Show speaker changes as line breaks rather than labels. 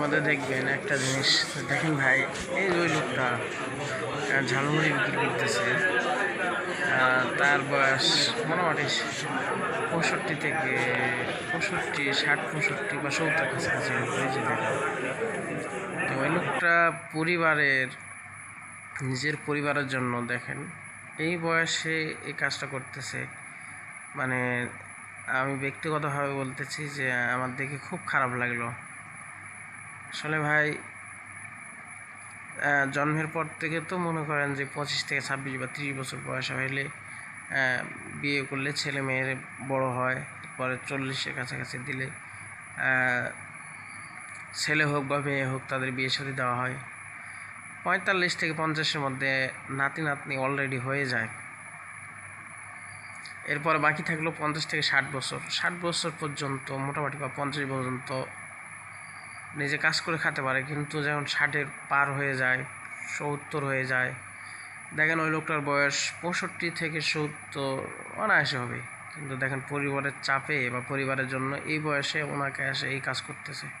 মধ্যে দেখবেন একটা জিনিস, দেখেন ভাই, এই যে ওই লোকটা ঝালমুড়ি বিক্রি করতেছে তার বয়স মোটামুটি পঁয়ষট্টি থেকে পঁয়ষট্টি, ষাট, পঁয়ষট্টি বা সত্তর কাছাকাছি এই যে দেখেন। তো ওই লোকটা পরিবারের, নিজের পরিবারের জন্য দেখেন, এই বয়সে এই কাজটা করতেছে। মানে আমি ব্যক্তিগতভাবে বলতেছি যে আমার দেখে খুব খারাপ লাগল। আসলে ভাই জন্মের পর থেকে তো মনে করেন যে পঁচিশ থেকে ছাব্বিশ বা ত্রিশ বছর বয়স হইলে বিয়ে করলে ছেলে মেয়ের বড় হয়, পরে চল্লিশের কাছাকাছি দিলে ছেলে হোক বা মেয়ে হোক তাদের বিয়ে সাথে দেওয়া হয়। পঁয়তাল্লিশ থেকে পঞ্চাশের মধ্যে নাতি নাতনি অলরেডি হয়ে যায়। এরপর বাকি থাকল পঞ্চাশ থেকে ষাট বছর। ষাট বছর পর্যন্ত, মোটামুটি বা পঞ্চাশ পর্যন্ত নিজে কাজ করে খেতে পারে, কিন্তু যখন ষাটের পার হয়ে যায়, সত্তর হয়ে যায়, দেখেন ওই লোকটার বয়স পঁয়ষট্টি থেকে সত্তর অনায়াসে হবে। কিন্তু দেখেন পরিবারের চাপে বা পরিবারের জন্য এই বয়সে ওনাকে এসে এই কাজ করতেছে।